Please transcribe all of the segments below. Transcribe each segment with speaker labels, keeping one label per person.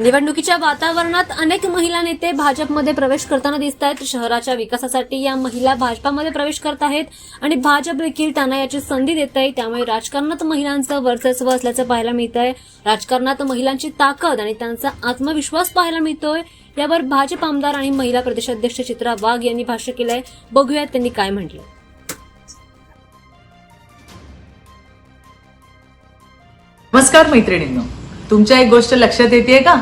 Speaker 1: निवडणुकीच्या वातावरणात अनेक महिला नेते भाजपमध्ये प्रवेश करताना दिसत आहेत. शहराच्या विकासासाठी या महिला भाजपामध्ये प्रवेश करत आहेत आणि भाजप देखील त्यांना याची संधी देत आहे. त्यामुळे राजकारणात महिलांचं वर्चस्व असल्याचं पाहायला मिळत आहे राजकारणात महिलांची ताकद आणि त्यांचा आत्मविश्वास पाहायला मिळतोय. यावर भाजप आमदार आणि महिला प्रदेशाध्यक्ष चित्रा वाघ यांनी भाष्य केलंय. बघूयात त्यांनी काय म्हटलं.
Speaker 2: नमस्कार मैत्रिणींनो. तुमच्या एक गोष्ट लक्षात येते का?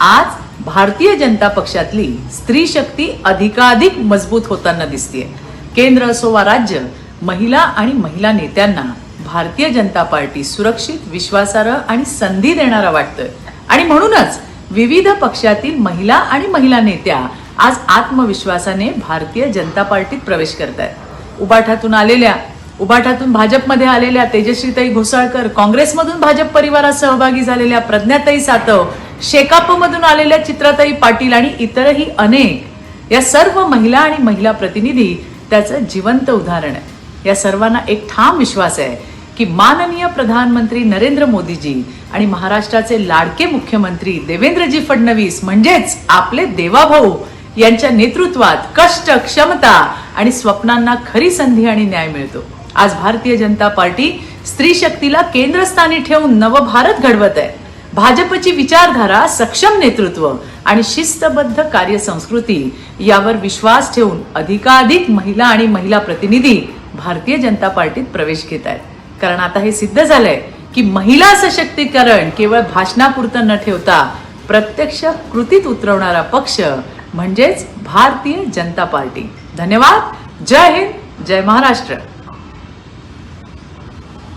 Speaker 2: आज भारतीय जनता पक्षातली स्त्री शक्ती अधिकाधिक मजबूत होताना दिसतीये. केंद्र असो वा राज्य महिला आणि महिला नेत्यांना भारतीय जनता पार्टी सुरक्षित विश्वासार्ह आणि संधी देणारा वाटतोय. आणि म्हणूनच विविध पक्षातील महिला आणि महिला नेत्या आज आत्मविश्वासाने भारतीय जनता पार्टीत प्रवेश करतायत. उबाठातून आलेल्या उबाठातून भाजपमध्ये आलेल्या तेजश्रीताई घोसाळकर काँग्रेसमधून भाजप परिवारात सहभागी झालेल्या प्रज्ञाताई सातव शेकापमधून आलेल्या चित्राताई पाटील आणि इतरही अनेक. या सर्व महिला आणि महिला प्रतिनिधी त्याचं जिवंत उदाहरण आहे. या सर्वांना एक ठाम विश्वास आहे की माननीय प्रधानमंत्री नरेंद्र मोदीजी आणि महाराष्ट्राचे लाडके मुख्यमंत्री देवेंद्रजी फडणवीस म्हणजेच आपले देवाभाऊ यांच्या नेतृत्वात कष्ट क्षमता आणि स्वप्नांना खरी संधी आणि न्याय मिळतो. आज भारतीय जनता पार्टी स्त्री शक्तीला केंद्रस्थानी ठेवून नवभारत घडवत आहे. भाजपची विचारधारा सक्षम नेतृत्व आणि शिस्तबद्ध कार्यसंस्कृती यावर विश्वास ठेवून अधिकाधिक महिला आणि महिला प्रतिनिधी भारतीय जनता पार्टीत प्रवेश घेत आहेत. कारण आता हे सिद्ध झालंय की महिला सशक्तीकरण केवळ भाषणापुरतं न ठेवता प्रत्यक्ष कृतीत उतरवणारा पक्ष म्हणजेच भारतीय जनता पार्टी. धन्यवाद. जय हिंद. जय महाराष्ट्र.